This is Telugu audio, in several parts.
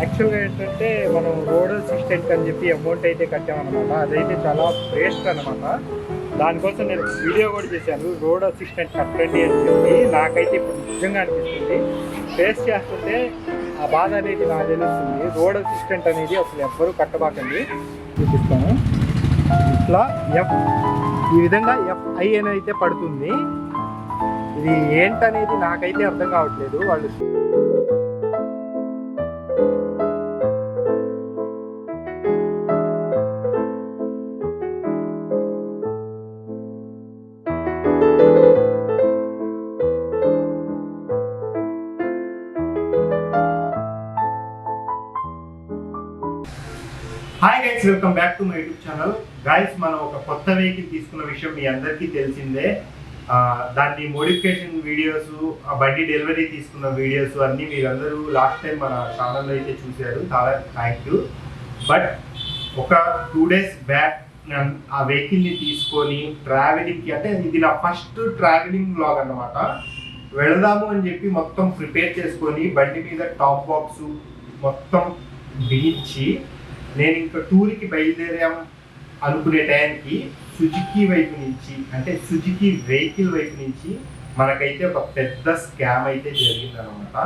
యాక్చువల్గా ఏంటంటే మనం రోడ్ అసిస్టెంట్ అని చెప్పి అమౌంట్ అయితే కట్టామన్నమాట. అదైతే చాలా వేస్ట్ అనమాట దానికోసం నేను వీడియో కూడా చేశాను. రోడ్ అసిస్టెంట్ కట్టండి అని చెప్పి నాకైతే ఇప్పుడు నిజంగా అనిపిస్తుంది. ఫేస్ చేస్తుంటే ఆ బాధ అనేది నాకు తెలుస్తుంది రోడ్ అసిస్టెంట్ అనేది అసలు ఎవ్వరూ కట్టబాకండి. చూపిస్తాను. ఇట్లా ఎఫ్ ఈ విధంగా ఎఫ్ఐ అని అయితే పడుతుంది. ఇది ఏంటనేది నాకైతే అర్థం కావట్లేదు. వాళ్ళు guys welcome back to my YouTube channel guys మనం ఒక కొత్త వెహికల్ తీసుకున్న విషయం మీ అందరికీ తెలిసిందే. దాన్ని మోడిఫికేషన్ వీడియోస్ ఆ బండి డెలివరీ తీసుకున్న వీడియోస్ అన్నీ మీరందరూ లాస్ట్ టైం మన ఛానల్లో అయితే చూశారు. చాలా థ్యాంక్ యూ బట్ ఒక టూ డేస్ బ్యాక్ ఆ వెహికల్ని తీసుకొని ట్రావెలింగ్కి అంటే ఇది నా ఫస్ట్ ట్రావెలింగ్ బ్లాగ్ అన్నమాట. వెళదాము అని చెప్పి మొత్తం ప్రిపేర్ చేసుకొని బండి మీద టాప్ బాక్స్ మొత్తం బిగించి నేను ఇంకా టూర్కి బయలుదేరాము అనుకునే టైంకి సుజుకి వైపు నుంచి అంటే సుజుకి వెహికల్ వైపు నుంచి మనకైతే ఒక పెద్ద స్కామ్ అయితే జరిగింది అనమాట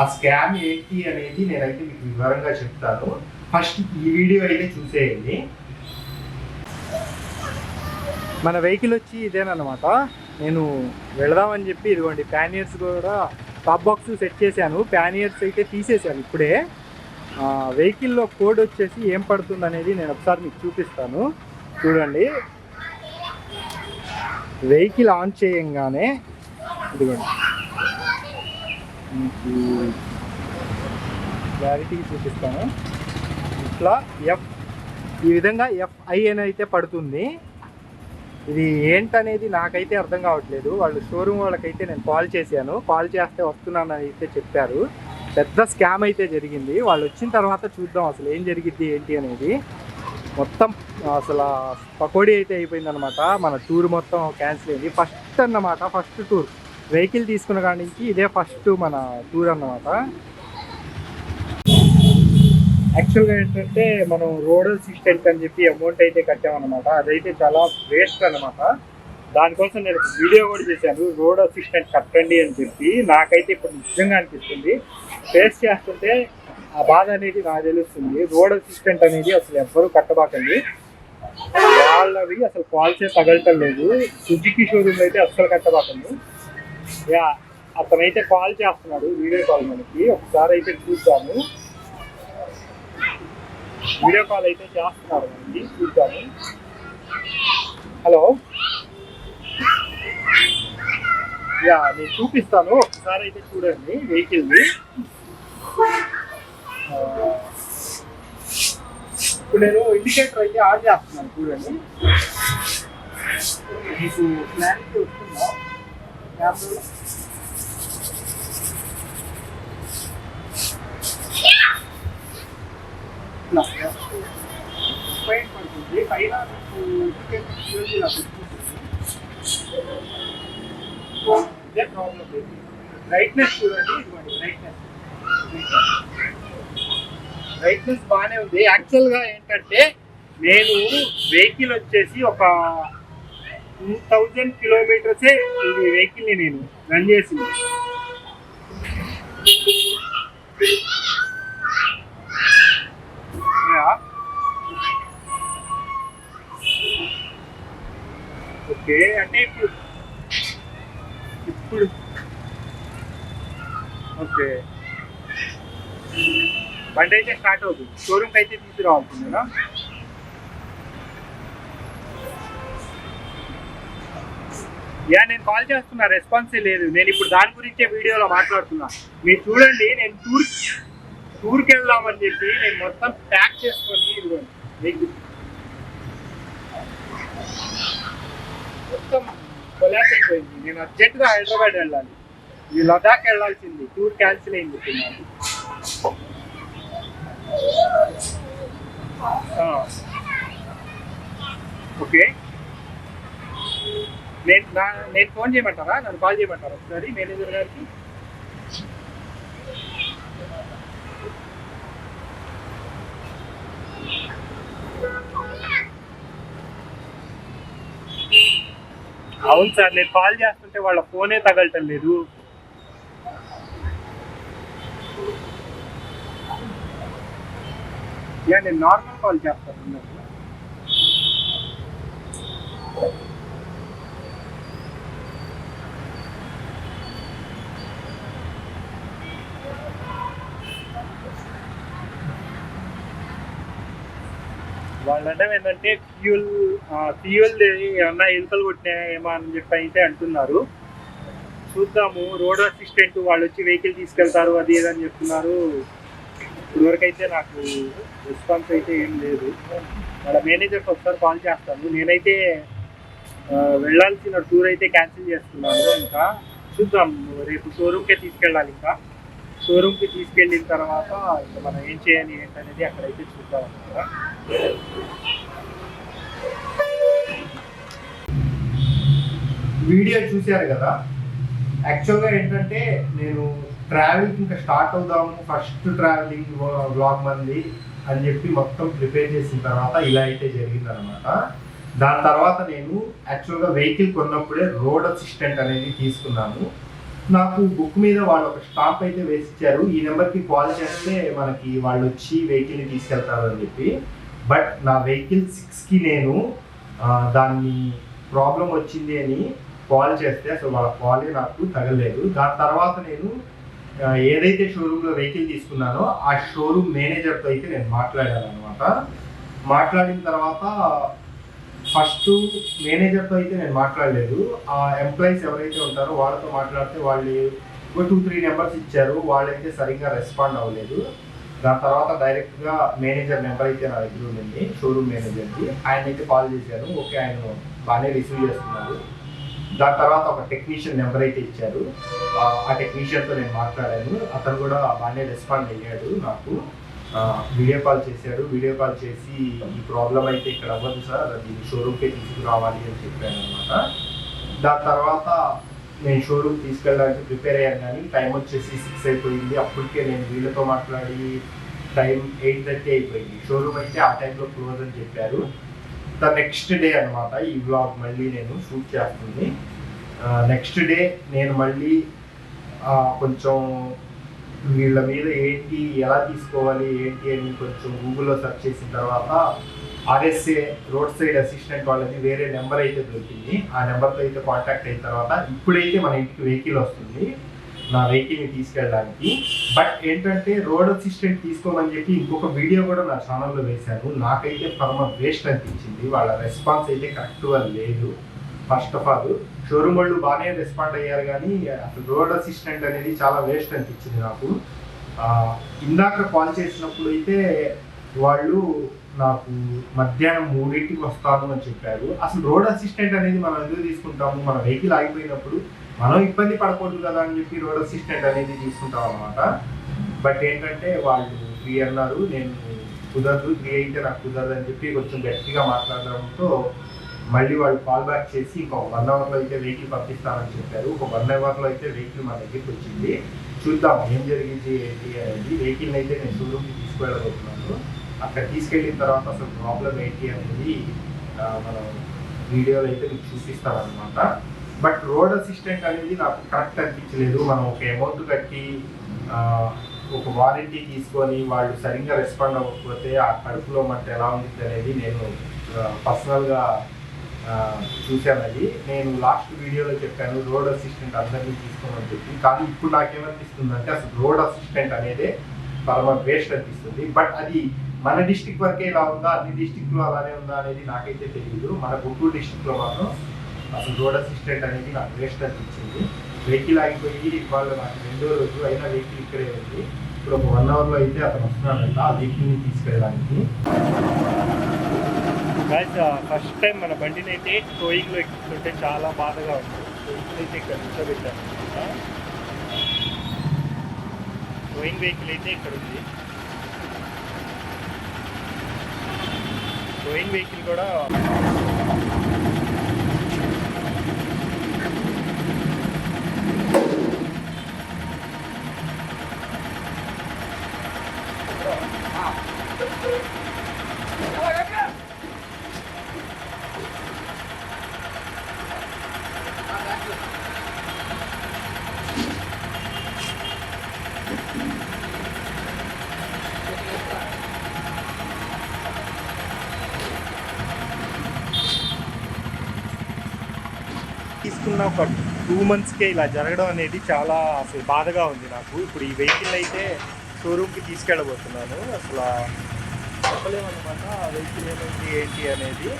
ఆ స్కామ్ ఏంటి అనేది నేనైతే మీకు వివరంగా చెప్తాను. ఫస్ట్ ఈ వీడియో అయితే చూసేయండి. మన వెహికల్ వచ్చి ఇదేనమాట నేను వెళదామని చెప్పి ఇదిగోండి ప్యానియర్స్ కూడా టాప్ బాక్స్ సెట్ చేశాను. ప్యానియర్స్ అయితే తీసేశాను ఇప్పుడే. వెహికల్లో కోడ్ వచ్చేసి ఏం పడుతుంది అనేది నేను ఒకసారి మీకు చూపిస్తాను. చూడండి. వెహికల్ ఆన్ చేయంగానే ఇదిగోండి. మీకు క్లారిటీ చూపిస్తాను. ఇట్లా ఎఫ్ ఈ విధంగా ఎఫ్ఐ అని అయితే పడుతుంది. ఇది ఏంటనేది నాకైతే అర్థం కావట్లేదు. వాళ్ళు షోరూమ్ వాళ్ళకైతే నేను కాల్ చేశాను. కాల్ చేస్తే వస్తున్నానని అయితే చెప్పారు. పెద్ద స్కామ్ అయితే జరిగింది. వాళ్ళు వచ్చిన తర్వాత చూద్దాం అసలు ఏం జరిగిద్ది ఏంటి అనేది. మొత్తం అసలు పకోడీ అయితే అయిపోయింది అనమాట మన టూర్ మొత్తం క్యాన్సిల్ అయింది. ఫస్ట్ అన్నమాట ఫస్ట్ టూర్. వెహికల్ తీసుకున్న కాడి నుంచి ఇదే ఫస్ట్ మన టూర్ అన్నమాట. యాక్చువల్గా ఏంటంటే మనం రోడ్ అసిస్టెంట్ అని చెప్పి అమౌంట్ అయితే కట్టామన్నమాట. అదైతే చాలా వేస్ట్ అన్నమాట. దానికోసం నేను వీడియో కూడా చేశాను. రోడ్ అసిస్టెంట్ కట్టండి అని చెప్పి నాకైతే ఇప్పుడు నిజంగా అనిపిస్తుంది. ఫేస్ చేస్తుంటే ఆ బాధ అనేది నాకు తెలుస్తుంది. రోడ్ అసిస్టెంట్ అనేది అసలు ఎవ్వరూ కట్టబాకండి. వాళ్ళవి అసలు కాల్సే తగలటం లేదు. సుజుకి షోరూమ్ అయితే అస్సలు కట్టబాకండి. యా అతనైతే కాల్ చేస్తున్నాడు వీడియో కాల్ మనకి. ఒకసారి అయితే చూద్దాము. వీడియో కాల్ అయితే చేస్తున్నారు మనకి. చూద్దాము. హలో? యా నేను చూపిస్తాను. ఒకసారి అయితే చూడండి వెహికల్ని ఇప్పుడు నేను ఇండికేటర్ అయితే ఆన్ చేస్తున్నాను చూడండి. మీకు క్లారిటీ వస్తుందా? కెమెరాలో పైన పడుతుంది. మీకు ఇండికేటర్ చూడండి ఇదే ప్రాబ్లం బ్రైట్నెస్ చూడండి ఇదిగోండి బ్రైట్నెస్ బ్రైట్నెస్ బాగానే ఉంది. యాక్చువల్గా ఏంటంటే నేను వెహికల్ వచ్చేసి ఒక టూ థౌజండ్ కిలోమీటర్సే ఇది వెహికల్ని నేను రన్ చేసింది. ఓకే అంటే ఇప్పుడు ఇప్పుడు. ఓకే. బండి అయితే స్టార్ట్ అవుతుంది. షోరూమ్కి అయితే తీసుకురావాలనుకుంటున్నా యా నేను కాల్ చేస్తున్నా. రెస్పాన్సే లేదు. నేను ఇప్పుడు దాని గురించే వీడియోలో మాట్లాడుతున్నా. మీరు చూడండి నేను టూర్ టూర్కి వెళ్దామని చెప్పి నేను మొత్తం ప్యాక్ చేసుకొని ఇదిగోండి. మీకు మొత్తం కొలాస్ అయిపోయింది నేను అర్జెంటుగా హైదరాబాద్ వెళ్ళాలి. ఈ లదాఖ్ వెళ్ళాల్సింది. టూర్ క్యాన్సిల్ అయింది ఓకే. నేను నా నేను ఫోన్ చేయమంటారా? నన్ను కాల్ చేయమంటారా ఒకసారి మేనేజర్ గారికి? అవును సార్ నేను కాల్ చేస్తుంటే వాళ్ళ ఫోనే తగలటం లేదు. యా నేను నార్మల్ కాల్ చేస్తాను వాళ్ళంటే వాళ్ళ ఏంటంటే ఫ్యూల్ ఫ్యూయల్ ఏమన్నా ఎలుకలు కొట్టినాయేమో అని చెప్పి అయితే అంటున్నారు. చూద్దాము రోడ్ అసిస్టెంట్ వాళ్ళు వచ్చి వెహికల్ తీసుకెళ్తారు అది ఏదని చెప్తున్నారు. ఇప్పటివరకు నాకు రెస్పాన్స్ అయితే ఏం లేదు. వాళ్ళ మేనేజర్కి ఒకసారి కాల్ చేస్తాను. నేనైతే వెళ్ళాల్సిన టూర్ అయితే క్యాన్సిల్ చేస్తున్నాను ఇంకా. చూద్దాం రేపు షోరూమ్కే తీసుకెళ్ళాలి ఇంకా. షోరూమ్కి తీసుకెళ్ళిన తర్వాత ఇంకా మనం ఏం చేయాలి ఏంటనేది అక్కడైతే చూద్దాం వీడియో చూశారు కదా. యాక్చువల్గా ఏంటంటే నేను ట్రావెలింగ్ ఇంకా స్టార్ట్ అవుదాము ఫస్ట్ ట్రావెలింగ్ వ్లాగ్ మంది అని చెప్పి మొత్తం ప్రిపేర్ చేసిన తర్వాత ఇలా అయితే జరిగిందనమాట దాని తర్వాత నేను యాక్చువల్గా వెహికల్ కొన్నప్పుడే రోడ్ అసిస్టెంట్ అనేది తీసుకున్నాను. నాకు బుక్ మీద వాళ్ళు ఒక స్టాప్ అయితే వేసి ఇచ్చారు ఈ నెంబర్కి కాల్ చేస్తే మనకి వాళ్ళు వచ్చి వెహికల్ని తీసుకెళ్తారు అని చెప్పి. బట్ నా వెహికల్ సిక్స్కి నేను దాన్ని ప్రాబ్లం వచ్చింది అని కాల్ చేస్తే అసలు వాళ్ళ కాలే నాకు తగలేదు. దాని తర్వాత నేను ఏదైతే షోరూంలో వెహికల్ తీసుకున్నానో ఆ షోరూమ్ మేనేజర్తో అయితే నేను మాట్లాడాను అనమాట మాట్లాడిన తర్వాత ఫస్ట్ మేనేజర్తో అయితే నేను మాట్లాడలేదు. ఆ ఎంప్లాయీస్ ఎవరైతే ఉంటారో వాళ్ళతో మాట్లాడితే వాళ్ళు ఒక టూ త్రీ నెంబర్స్ ఇచ్చారు. వాళ్ళైతే సరిగ్గా రెస్పాండ్ అవ్వలేదు. దాని తర్వాత డైరెక్ట్గా మేనేజర్ నెంబర్ అయితే నా దగ్గర ఉండింది షోరూమ్ మేనేజర్కి ఆయన అయితే కాల్ చేశాను. ఓకే ఆయన బాగానే రిసీవ్ చేస్తున్నారు. దాని తర్వాత ఒక టెక్నీషియన్ నెంబర్ అయితే ఇచ్చారు. ఆ, టెక్నీషియన్తో నేను మాట్లాడాను. అతను కూడా బాగానే రెస్పాండ్ అయ్యాడు నాకు. వీడియో కాల్ చేశాడు. వీడియో కాల్ చేసి ఈ ప్రాబ్లం అయితే ఇక్కడ అవ్వదు సార్. అది షోరూమ్కే తీసుకురావాలి అని చెప్పాను అనమాట దాని తర్వాత నేను షోరూమ్ తీసుకెళ్ళడానికి ప్రిపేర్ అయ్యాను కానీ టైం వచ్చేసి సిక్స్ అయిపోయింది. అప్పటికే నేను వీళ్ళతో మాట్లాడి టైం ఎయిట్ థర్టీ అయిపోయింది. షోరూమ్ అయితే ఆ టైంలో క్లోజ్ అని చెప్పారు. ద నెక్స్ట్ డే అన్నమాట ఈ వ్లాగ్ మళ్ళీ నేను షూట్ చేస్తుంది. నెక్స్ట్ డే నేను మళ్ళీ కొంచెం వీళ్ళ మీద ఏంటి ఎలా తీసుకోవాలి ఏంటి అని కొంచెం గూగుల్లో సెర్చ్ చేసిన తర్వాత ఆర్ఎస్ఏ రోడ్ సైడ్ అసిస్టెంట్ వాళ్ళది వేరే నెంబర్ అయితే దొరికింది. ఆ నెంబర్తో అయితే కాంటాక్ట్ అయిన తర్వాత ఇప్పుడైతే మన ఇంటికి వెహికల్ వస్తుంది. నా వెహికల్ని తీసుకెళ్ళడానికి. బట్ ఏంటంటే రోడ్ అసిస్టెంట్ తీసుకోమని చెప్పి ఇంకొక వీడియో కూడా నా ఛానల్లో వేశాను నాకైతే పరమ వేస్ట్ అనిపించింది. వాళ్ళ రెస్పాన్స్ అయితే కరెక్ట్గా లేదు. ఫస్ట్ ఆఫ్ ఆల్ షోరూమ్ వాళ్ళు బాగానే రెస్పాండ్ అయ్యారు కానీ అసలు రోడ్ అసిస్టెంట్ అనేది చాలా వేస్ట్ అనిపించింది నాకు. ఇందాక కాల్ చేసినప్పుడు అయితే వాళ్ళు నాకు మధ్యాహ్నం మూడింటికి వస్తాను అని చెప్పారు. అసలు రోడ్ అసిస్టెంట్ అనేది మనం ఎందుకు తీసుకుంటాము? మన వెహికల్ ఆగిపోయినప్పుడు మనం ఇబ్బంది పడకూడదు కదా అని చెప్పి రోడ్ అసిస్టెంట్ అనేది తీసుకుంటాం అనమాట బట్ ఏంటంటే వాళ్ళు త్రీ అన్నారు. నేను కుదరదు త్రీ అయితే నాకు కుదరదు అని చెప్పి కొంచెం గట్టిగా మాట్లాడడంతో మళ్ళీ వాళ్ళు కాల్ బ్యాక్ చేసి ఇంకొక వన్ అవర్లో అయితే వెహికల్ పంపిస్తానని చెప్పారు. ఒక వన్ అవర్లో అయితే వెహికల్ మన దగ్గరికి వచ్చింది. చూద్దాం ఏం జరిగింది ఏంటి అనేది. వెహికల్ అయితే నేను షోరూమ్కి తీసుకువెళ్ళబోతున్నాను. అక్కడ తీసుకెళ్ళిన తర్వాత అసలు ప్రాబ్లం ఏంటి అనేది మనం వీడియోలో అయితే మీకు చూపిస్తాను అనమాట బట్ రోడ్ అసిస్టెంట్ అనేది నాకు కరెక్ట్ అనిపించలేదు. మనం ఒక అమౌంట్ కట్టి ఒక వారంటీ తీసుకొని వాళ్ళు సరిగ్గా రెస్పాండ్ అవ్వకపోతే ఆ కడుపులో మంట ఎలా ఉంది అనేది నేను పర్సనల్గా చూశాను అది. నేను లాస్ట్ వీడియోలో చెప్పాను రోడ్ అసిస్టెంట్ అందరినీ తీసుకోమని చెప్పి. కానీ ఇప్పుడు నాకేమనిపిస్తుంది అంటే అసలు రోడ్ అసిస్టెంట్ అనేదే పరమ వేస్ట్ అనిపిస్తుంది. బట్ అది మన డిస్టిక్ వరకే ఇలా ఉందా? అన్ని డిస్టిక్లో అలానే ఉందా అనేది నాకైతే తెలియదు మన గుంటూరు డిస్టిక్లో మాత్రం అసలు రోడ్ అసిస్టెంట్ అనేది నాకు వేస్ట్ అనిపించింది. వెహికల్ ఆగిపోయి ఇవాళ నాకు రెండో రోజు అయినా వెహికల్ ఇక్కడే ఉంది. ఇప్పుడు ఒక వన్ అవర్లో అయితే అతను వస్తున్నాడంట ఆ వెహికల్ని తీసుకెళ్ళడానికి. ఫస్ట్ టైం మన బండిని అయితే టోయింగ్లో ఎక్కుతుంటే చాలా బాధగా ఉంది. అయితే ఇక్కడ కూర్చోబెట్టాను టోయింగ్ వెహికల్ అయితే ఇక్కడ ఉంది. టోయింగ్ వెహికల్ కూడా తీసుకున్న ఒక టూ మంత్స్కే ఇలా జరగడం అనేది చాలా అసలు బాధగా ఉంది నాకు. ఇప్పుడు ఈ వెహికల్ అయితే షోరూమ్కి తీసుకెళ్ళబోతున్నాను. అసలు చెప్పలేమన్నమాట ఆ వెహికల్ ఏమైంది ఏంటి అనేది.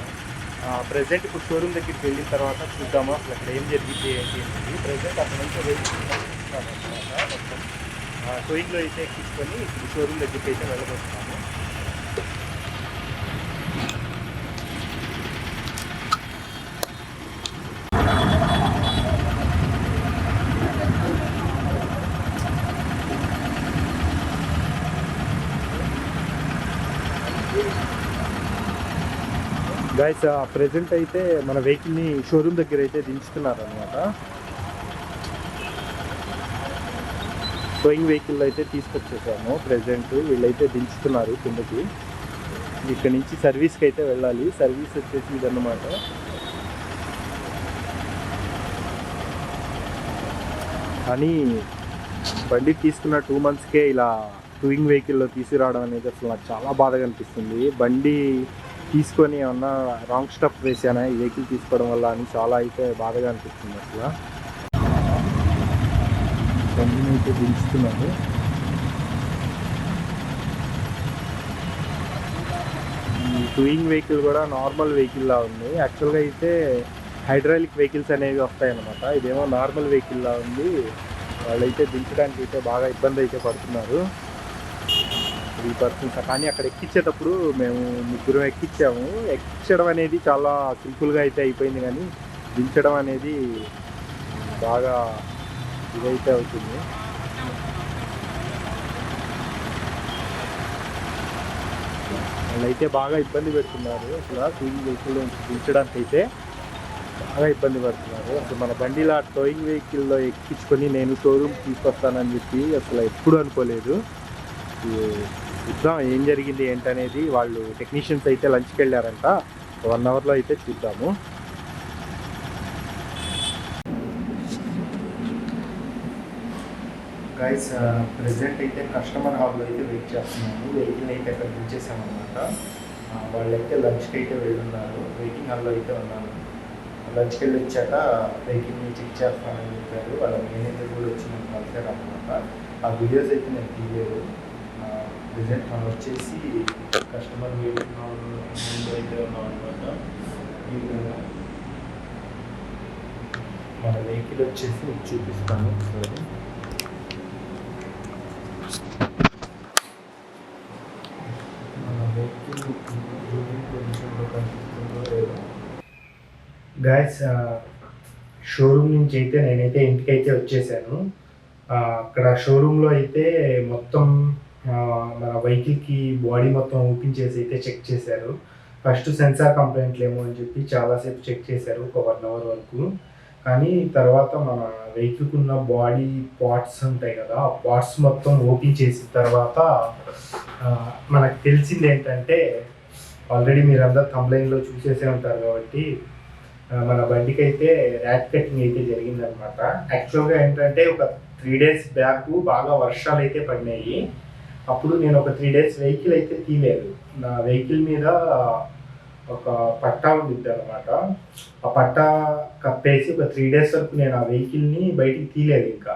ప్రజెంట్ ఇప్పుడు షోరూమ్ దగ్గరికి వెళ్ళిన తర్వాత చూద్దాము అసలు అక్కడ ఏం జరిగింది ఏంటి అనేది. ప్రజెంట్ అక్కడ నుంచి వెహికల్ అనమాట టోయింగ్లో అయితే ఎక్కించుకొని ఇప్పుడు షోరూమ్ దగ్గరికి అయితే వెళ్ళబోతున్నాము గైస్ ప్రజెంట్ అయితే మన వెహికల్ని షోరూమ్ దగ్గర అయితే దించుతున్నారు అనమాట టోయింగ్ వెహికల్ అయితే తీసుకొచ్చేసాము ప్రెసెంట్ వీళ్ళైతే దించుతున్నారు కిందకి. ఇక్కడ నుంచి సర్వీస్కి అయితే వెళ్ళాలి. సర్వీస్ వచ్చేసి ఇదన్నమాట. కానీ బండి తీసుకున్న టూ మంత్స్కే ఇలా టూయింగ్ వెహికల్లో తీసుకురావడం అనేది అసలు నాకు చాలా బాధగా అనిపిస్తుంది. బండి తీసుకొని ఏమన్నా రాంగ్ స్టెప్ వేసానా? ఈ వెహికల్ తీసుకోవడం వల్ల అని చాలా అయితే బాధగా అనిపిస్తుంది అసలు. బండిని అయితే దించుతున్నాను టూయింగ్ వెహికల్ కూడా నార్మల్ వెహికల్లా ఉంది. యాక్చువల్గా అయితే హైడ్రాలిక్ వెహికల్స్ అనేవి వస్తాయన్నమాట. ఇదేమో నార్మల్ వెహికల్ లా ఉంది. వాళ్ళైతే దించడానికి అయితే బాగా ఇబ్బంది అయితే పడుతున్నారు. త్రీ పర్సన్స్ కానీ అక్కడ ఎక్కించేటప్పుడు మేము ముగ్గురం ఎక్కించాము ఎక్కించడం అనేది చాలా సింపుల్గా అయితే అయిపోయింది కానీ దించడం అనేది బాగా ఇదైతే అవుతుంది. వాళ్ళైతే బాగా ఇబ్బంది పెడుతున్నారు. అసలు టూయింగ్ వెహికల్ దించడానికి అయితే బాగా ఇబ్బంది పడుతున్నారు. అసలు మన బండిలో టోయింగ్ వెహికల్లో ఎక్కించుకొని నేను షోరూమ్ తీసుకొస్తానని చెప్పి అసలు ఎప్పుడు అనుకోలేదు. చూద్దాం ఏం జరిగింది ఏంటనేది వాళ్ళు టెక్నీషియన్స్ అయితే లంచ్కి వెళ్ళారంట. వన్ అవర్లో అయితే చూద్దాము. గైస్ ప్రజెంట్ uh, అయితే కస్టమర్ హాల్లో అయితే వెయిట్ చేస్తున్నాము. వెహికల్ అయితే అక్కడ అనమాట వాళ్ళైతే లంచ్కి అయితే వెళ్ళున్నారు. వెయిటింగ్ హాల్లో అయితే ఉన్నారు. లంచ్కి వెళ్ళి వచ్చాక వెహికల్ని చెక్ చేస్తామని చెప్పారు. వాళ్ళ మేనేజర్ కూడా వచ్చిన కలిసారు అనమాట ఆ వీడియోస్ అయితే నేను తీయలేదు. ప్రెసెంట్ మనం వచ్చేసి కస్టమర్ వెయిటింగ్ హాల్ అయితే ఉన్నాం అనమాట ఈ విధంగా మన వెహికల్ వచ్చేసి మీకు చూపిస్తాను ఒకసారి. గాయస్ షోరూమ్ నుంచి అయితే నేనైతే ఇంటికి అయితే వచ్చేసాను అక్కడ షోరూంలో అయితే మొత్తం మన వెహికల్కి బాడీ మొత్తం ఓపెన్ చేసి అయితే చెక్ చేశారు. ఫస్ట్ సెన్సార్ కంప్లైంట్లు ఏమో అని చెప్పి చాలాసేపు చెక్ చేశారు ఒక వన్ అవర్ వరకు. కానీ తర్వాత మన వెహికల్కి ఉన్న బాడీ పార్ట్స్ ఉంటాయి కదా ఆ పార్ట్స్ మొత్తం ఓపెన్ చేసిన తర్వాత మనకు తెలిసింది ఏంటంటే ఆల్రెడీ మీరంతా కంప్లైంట్లో చూసేసే ఉంటారు కాబట్టి మన బండికి అయితే ర్యాట్ కటింగ్ అయితే జరిగిందనమాట. యాక్చువల్గా ఏంటంటే ఒక త్రీ డేస్ బ్యాక్ బాగా వర్షాలు అయితే పడినాయి. అప్పుడు నేను ఒక త్రీ డేస్ వెహికల్ అయితే తీయలేదు. నా వెహికల్ మీద ఒక పట్టా ఉండిద్ది అనమాట ఆ పట్టా కప్పేసి ఒక త్రీ డేస్ వరకు నేను ఆ వెహికల్ని బయటికి తీయలేదు ఇంకా.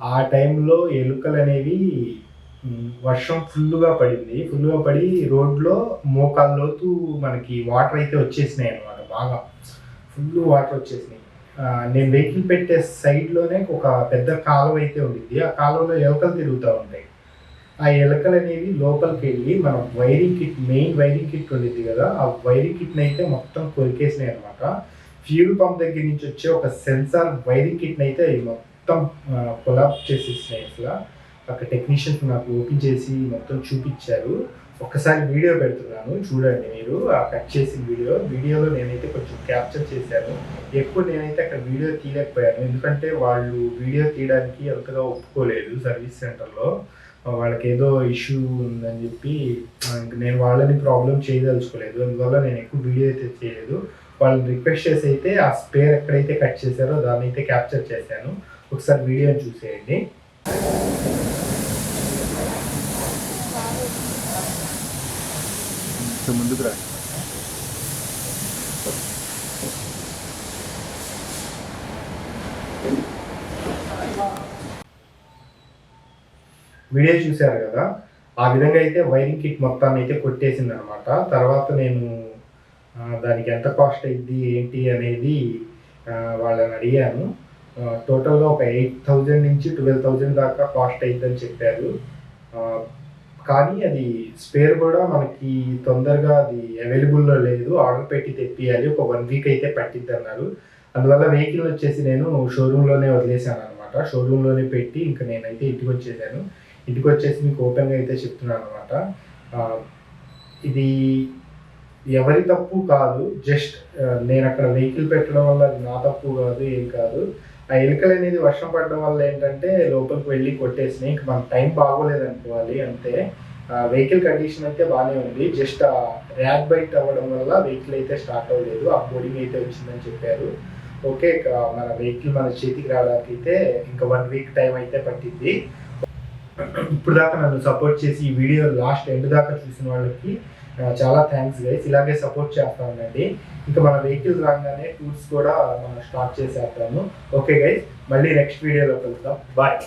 ఆ టైంలో ఎలుకలు అనేవి వర్షం ఫుల్గా పడింది. ఫుల్గా పడి రోడ్లో మోకాల్లోతు మనకి వాటర్ అయితే వచ్చేసినాయి అనమాట బాగా. ఫుల్ వాటర్ వచ్చేసినాయి. నేను వెహికల్ పెట్టే సైడ్లోనే ఒక పెద్ద కాలువ అయితే ఉండింది ఆ కాలువలో ఎలుకలు తిరుగుతూ ఉంటాయి. ఆ ఎలకలు అనేవి లోపలికి వెళ్ళి మన wiring kit main wiring kit ఉండేది కదా ఆ వైరింగ్ కిట్ని అయితే మొత్తం కొరికేసినాయి అనమాట ఫ్యూల్ పంప్ దగ్గర నుంచి వచ్చే ఒక సెన్సార్ వైరింగ్ కిట్ని అయితే మొత్తం కొలాప్ చేసేసినాయి అసలు. అక్కడ టెక్నీషియన్స్ నాకు ఓపెన్ చేసి మొత్తం చూపించారు. ఒక్కసారి వీడియో పెడుతున్నాను చూడండి మీరు ఆ కట్ చేసిన వీడియో. వీడియోలో నేనైతే కొంచెం క్యాప్చర్ చేశాను. ఎక్కువ నేనైతే అక్కడ వీడియో తీయలేకపోయాను ఎందుకంటే వాళ్ళు వీడియో తీయడానికి అంతగా ఒప్పుకోలేదు సర్వీస్ సెంటర్లో. వాళ్ళకి ఏదో ఇష్యూ ఉందని చెప్పి నేను వాళ్ళని ప్రాబ్లం చేయదలుచుకోలేదు. అందువల్ల నేను ఎక్కువ వీడియో అయితే చేయలేదు. వాళ్ళని రిక్వెస్ట్ చేసి అయితే ఆ స్పేర్ ఎక్కడైతే కట్ చేశారో దాన్ని అయితే క్యాప్చర్ చేశాను. ఒకసారి వీడియోని చూసేయండి. ముందుకు రా. వీడియో చూశారు కదా? ఆ విధంగా అయితే వైరింగ్ కిట్ మొత్తాన్ని అయితే కొట్టేసింది అనమాట తర్వాత నేను దానికి ఎంత కాస్ట్ అయింది ఏంటి అనేది వాళ్ళని అడిగాను. టోటల్గా ఒక ఎయిట్ థౌజండ్ నుంచి ట్వెల్వ్ థౌజండ్ దాకా కాస్ట్ అయిందని చెప్పారు. కానీ అది స్పేర్ కూడా మనకి తొందరగా అది అవైలబుల్లో లేదు. ఆర్డర్ పెట్టి తెప్పియాలి. ఒక వన్ వీక్ అయితే పట్టిద్ది అన్నారు. అందువల్ల వెహికల్ వచ్చేసి నేను షోరూంలోనే వదిలేసాను అనమాట షోరూంలోనే పెట్టి ఇంకా నేనైతే ఇంటికి వచ్చేసాను. ఇంటికి వచ్చేసి మీకు ఓపెన్గా అయితే చెప్తున్నాను అనమాట ఇది ఎవరి తప్పు కాదు జస్ట్ నేను అక్కడ వెహికల్ పెట్టడం వల్ల అది నా తప్పు కాదు ఏం కాదు. ఆ ఎలుకలు అనేది వర్షం పడడం వల్ల ఏంటంటే లోపలికి వెళ్ళి కొట్టేసినాయి. ఇంక మన టైం బాగోలేదు అనుకోవాలి అంతే వెహికల్ కండిషన్ అయితే బాగానే ఉంది. జస్ట్ ఆ ర్యాక్ బైట్ అవ్వడం వల్ల వెహికల్ అయితే స్టార్ట్ అవ్వలేదు. ఆ బోర్డింగ్ అయితే వచ్చిందని చెప్పారు. ఓకే మన వెహికల్ మన చేతికి రావడానికి అయితే ఇంకా వన్ వీక్ టైం అయితే పట్టింది ఇప్పుడు దాకా నన్ను సపోర్ట్ చేసి ఈ వీడియో లాస్ట్ ఎండ్ దాకా చూసిన వాళ్ళకి చాలా థ్యాంక్స్ గైస్ ఇలాగే సపోర్ట్ చేస్తా ఉండండి ఇంకా మన వెహికల్ రాగానే టూర్స్ కూడా మనం స్టార్ట్ చేసేస్తాము ఓకే గైస్ మళ్ళీ నెక్స్ట్ వీడియోలో కలుద్దాం. బాయ్